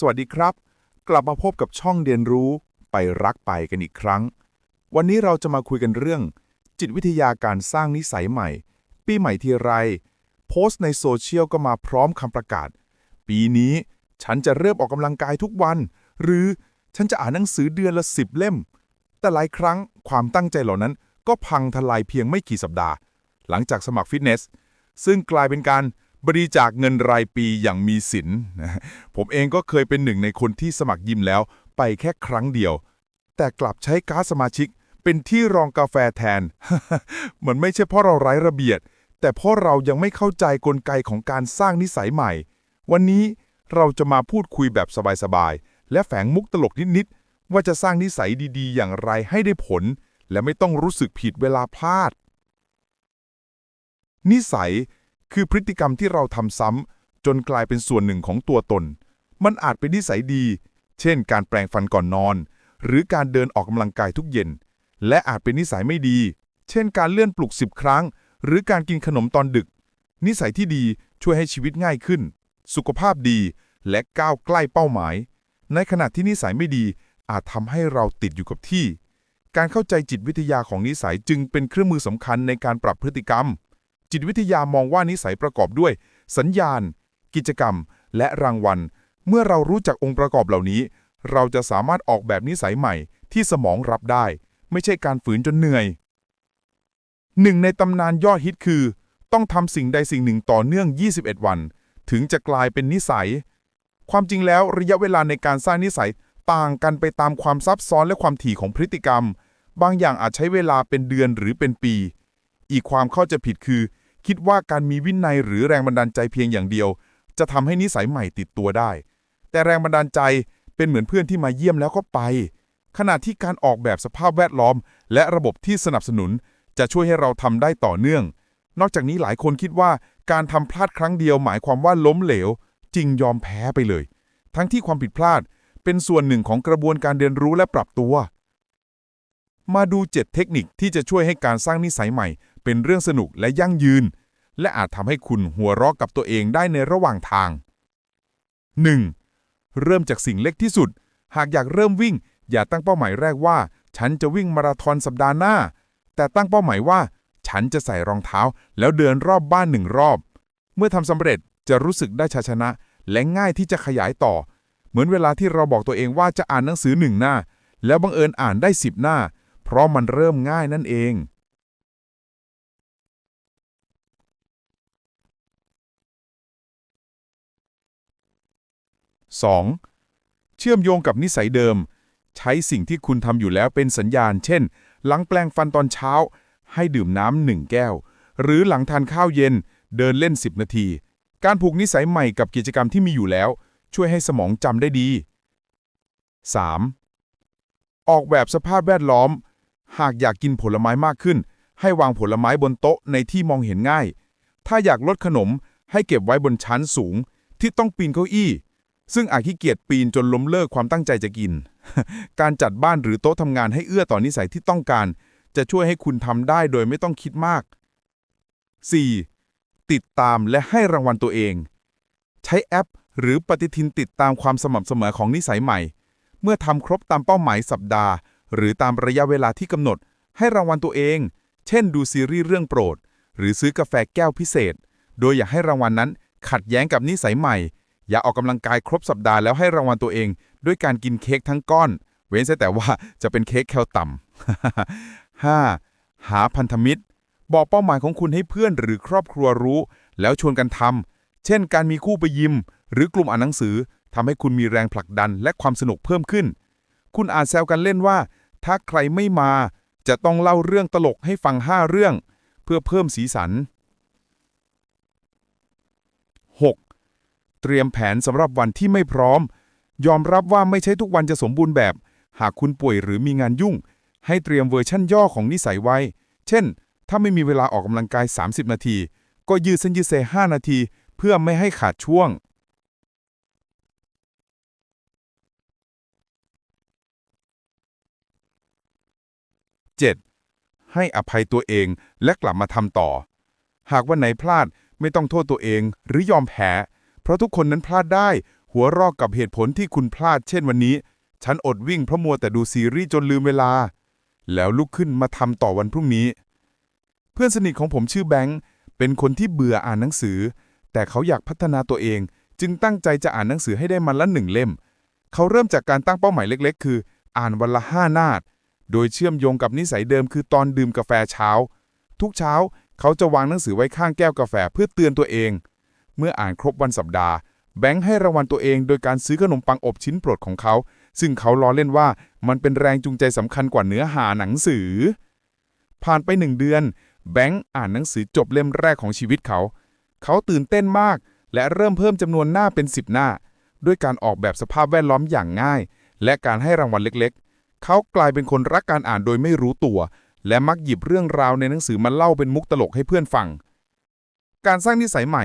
สวัสดีครับ กลับมาพบกับช่องเรียนรู้ไปรักไปกันอีกครั้ง วันนี้เราจะมาคุยกันเรื่อง จิตวิทยาการสร้างนิสัยใหม่ ปีใหม่ทีไร โพสต์ในโซเชียลก็มาพร้อมคำประกาศ ปีนี้ฉันจะเริ่มออกกำลังกายทุกวัน หรือฉันจะอ่านหนังสือเดือนละสิบเล่ม แต่หลายครั้งความตั้งใจเหล่านั้นก็พังทลายเพียงไม่กี่สัปดาห์ หลังจากสมัครฟิตเนส ซึ่งกลายเป็นการ บริจาคเงินรายปีอย่างมีสินนะผมเองก็เคยเป็นหนึ่งในคนที่สมัครยิมแล้ว ไปแค่ครั้งเดียว แต่กลับใช้การสมาชิก เป็นที่รองกาแฟแทน เหมันไม่ใช่เพราะเราไร้ระเบียบแต่เพราะเรายังไม่เข้าใจกลไกของการสร้างนิสัยใหม่ วันนี้เราจะมาพูดคุยแบบสบายๆ และแฝงมุกตลกนิดๆ ว่าจะสร้างนิสัยดีๆ อย่างไรให้ได้ผล และไม่ต้องรู้สึกผิดเวลาพลาด นิสัย คือพฤติกรรมที่เราทำซ้ำจนกลายเป็นส่วนหนึ่งของตัวตน มันอาจเป็นนิสัยดี เช่น การแปรงฟันก่อนนอน หรือการเดินออกกำลังกายทุกเย็น และอาจเป็นนิสัยไม่ดี เช่น การเลื่อนปลุกสิบครั้ง หรือการกินขนมตอนดึก นิสัยที่ดีช่วยให้ชีวิตง่ายขึ้น สุขภาพดีและก้าวใกล้เป้าหมาย ในขณะที่นิสัยไม่ดีอาจทำให้เราติดอยู่กับที่ การเข้าใจจิตวิทยาของนิสัยจึงเป็นเครื่องมือสำคัญในการปรับพฤติกรรม จิตวิทยามองว่านิสัยประกอบด้วย สัญญาณ กิจกรรม และรางวัล เมื่อเรารู้จักองค์ประกอบเหล่านี้ เราจะสามารถออกแบบนิสัยใหม่ที่สมองรับได้ ไม่ใช่การฝืนจนเหนื่อยหนึ่งในตำนานยอดฮิตคือ ต้องทำสิ่งใดสิ่งหนึ่งต่อเนื่อง 21 วัน ถึงจะกลายเป็นนิสัย ความจริงแล้วระยะเวลาในการสร้างนิสัยต่างกันไปตามความซับซ้อนและความถี่ของพฤติกรรม บางอย่างอาจใช้เวลาเป็นเดือนหรือเป็นปี อีกความเข้าใจผิดคือ คิดว่าการมีวินัยหรือแรงบันดาลใจเพียงอย่างเดียว จะทำให้นิสัยใหม่ติดตัวได้ แต่แรงบันดาลใจเป็นเหมือนเพื่อนที่มาเยี่ยมแล้วก็ไป ขณะที่การออกแบบสภาพแวดล้อม และระบบที่สนับสนุน จะช่วยให้เราทำได้ต่อเนื่อง นอกจากนี้หลายคนคิดว่าการทำพลาดครั้งเดียวหมายความว่าล้มเหลวจริงยอมแพ้ไปเลย ทั้งที่ความผิดพลาดเป็นส่วนหนึ่งของกระบวนการเรียนรู้และปรับตัว มาดู 7 เทคนิคที่จะช่วยให้การสร้างนิสัยใหม่ เป็นเรื่องสนุกและยั่งยืน และอาจทำให้คุณหัวเราะกับตัวเองได้ในระหว่างทาง 1. เริ่มจากสิ่งเล็กที่สุด หากอยากเริ่มวิ่ง อย่าตั้งเป้าหมายแรกว่า ฉันจะวิ่งมาราธอนสัปดาห์หน้า แต่ตั้งเป้าหมายว่า ฉันจะใส่รองเท้า แล้วเดินรอบบ้านหนึ่งรอบ เมื่อทำสำเร็จจะรู้สึกได้ชัยชนะ และง่ายที่จะขยายต่อ เหมือนเวลาที่เราบอกตัวเองว่าจะอ่านหนังสือหนึ่งหน้า แล้วบังเอิญอ่านได้สิบหน้า เพราะมันเริ่มง่ายนั่นเอง 2. เชื่อมโยงกับนิสัยเดิม ใช้สิ่งที่คุณทำอยู่แล้วเป็นสัญญาณ เช่น หลังแปลงฟันตอนเช้า ให้ดื่มน้ำหนึ่งแก้ว หรือหลังทานข้าวเย็น เดินเล่น 10 นาที การผูกนิสัยใหม่กับกิจกรรมที่มีอยู่แล้ว ช่วยให้สมองจำได้ดี 3. ออกแบบสภาพแวดล้อม หากอยากกินผลไม้มากขึ้น ให้วางผลไม้บนโต๊ะในที่มองเห็นง่าย ถ้าอยากลดขนมให้เก็บไว้บนชั้นสูงที่ต้องปีนเก้าอี้ ซึ่งอาจขี้เกียจปีนจนล้มเลิกความตั้งใจจะกิน การจัดบ้านหรือโต๊ะทำงานให้เอื้อต่อนิสัยที่ต้องการ จะช่วยให้คุณทำได้โดยไม่ต้องคิดมาก 4. ติดตามและให้รางวัลตัวเอง ใช้แอป หรือปฏิทินติดตามความสม่ำเสมอของนิสัยใหม่ เมื่อทำครบตามเป้าหมายสัปดาห์ หรือตามระยะเวลาที่กำหนด ให้รางวัลตัวเอง เช่น ดูซีรีส์เรื่องโปรด หรือซื้อกาแฟแก้วพิเศษ โดยอย่าให้รางวัลนั้นขัดแย้งกับนิสัยใหม่ อย่าออกกำลังกายครบสัปดาห์แล้วให้รางวัลตัวเอง ด้วยการกินเค้กทั้งก้อน เว้นแต่ว่าจะเป็นเค้กแคลต่ำ 5. หาพันธมิตร บอกเป้าหมายของคุณให้เพื่อนหรือครอบครัวรู้ แล้วชวนกันทำเช่น การมีคู่ไปยิม หรือกลุ่มอ่านหนังสือทำให้คุณมีแรงผลักดันและความสนุกเพิ่มขึ้น คุณอาจแซวกันเล่นว่า ถ้าใครไม่มา จะต้องเล่าเรื่องตลกให้ฟัง 5 เรื่อง เพื่อเพิ่มสีสัน 6. เตรียมแผนสำหรับวันที่ไม่พร้อม ยอมรับว่าไม่ใช่ทุกวันจะสมบูรณ์แบบ หากคุณป่วยหรือมีงานยุ่ง ให้เตรียมเวอร์ชั่นย่อของนิสัยไว้ เช่น ถ้าไม่มีเวลาออกกำลังกาย 30 นาที ก็ยืดเส้นยืดเซ5นาที เพื่อไม่ให้ขาดช่วง 7. ให้อภัยตัวเองและกลับมาทำต่อ หากวันไหนพลาดไม่ต้องโทษตัวเองหรือยอมแพ้ ราะทุกคนนั้นพลาดได้ หัวรอกกับเหตุผลที่คุณพลาดเช่นวันนี้ ฉันอดวิ่งเพราะมัวแต่ดูซีรีส์จนลืมเวลา แล้วลุกขึ้นมาทำต่อวันพรุ่งนี้ เพื่อนสนิทของผมชื่อแบงค์เป็นคนที่เบื่ออ่านหนังสือ แต่เขาอยากพัฒนาตัวเอง จึงตั้งใจจะอ่านหนังสือให้ได้มันละหนึ่งเล่ม เขาเริ่มจากการตั้งเป้าหมายเล็ก ๆ คือ อ่านวันละห้าหน้าโดยเชื่อมโยงกับนิสัยเดิมคือตอนดื่มกาแฟเช้า ทุกเช้าเขาจะวางหนังสือไว้ข้างแก้วกาแฟเพื่อเตือนตัวเอง เมื่ออ่านครบวันสัปดาห์ แบงค์ให้รางวัลตัวเองโดยการซื้อขนมปังอบชิ้นโปรดของเขา ซึ่งเขาล้อเล่นว่ามันเป็นแรงจูงใจสำคัญกว่าเนื้อหาหนังสือ ผ่านไปหนึ่งเดือน แบงค์อ่านหนังสือจบเล่มแรกของชีวิตเขา เขาตื่นเต้นมาก และเริ่มเพิ่มจำนวนหน้าเป็น10หน้า ด้วยการออกแบบสภาพแวดล้อมอย่างง่าย และการให้รางวัลเล็กๆ เขากลายเป็นคนรักการอ่านโดยไม่รู้ตัว และมักหยิบเรื่องราวในหนังสือมาเล่าเป็นมุกตลกให้เพื่อนฟัง การสร้างนิสัยใหม่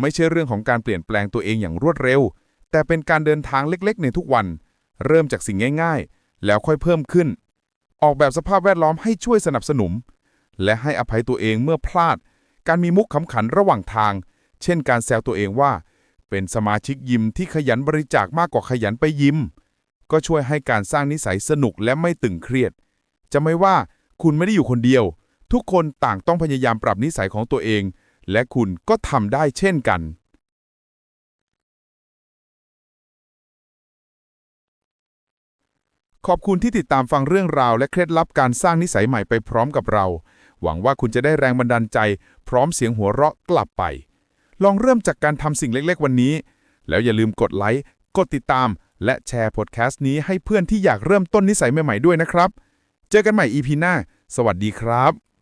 ไม่ใช่เรื่องของการเปลี่ยนแปลงตัวเองอย่างรวดเร็ว แต่เป็นการเดินทางเล็กๆ ในทุกวัน เริ่มจากสิ่งง่าย ๆ แล้วค่อยเพิ่มขึ้น ออกแบบสภาพแวดล้อมให้ช่วยสนับสนุน และให้อภัยตัวเองเมื่อพลาด การมีมุกขำขันระหว่างทาง เช่น การแซวตัวเองว่า เป็นสมาชิกยิมที่ขยันบริจาคมากกว่าขยันไปยิม ก็ช่วยให้การสร้างนิสัยสนุกและไม่ตึงเครียด จะไม่ว่าคุณไม่ได้อยู่คนเดียว ทุกคนต่างต้องพยายามปรับนิสัยของตัวเอง และคุณก็ทำได้เช่นกัน ขอบคุณที่ติดตามฟังเรื่องราวและเคล็ดลับการสร้างนิสัยใหม่ไปพร้อมกับเรา หวังว่าคุณจะได้แรงบันดาลใจ พร้อมเสียงหัวเราะกลับไป ลองเริ่มจากการทำสิ่งเล็ก ๆ วันนี้ แล้วอย่าลืมกดไลค์ กดติดตาม และแชร์พอดแคสต์นี้ให้เพื่อนที่อยากเริ่มต้นนิสัยใหม่ๆด้วยนะครับ เจอกันใหม่ EP หน้า สวัสดีครับ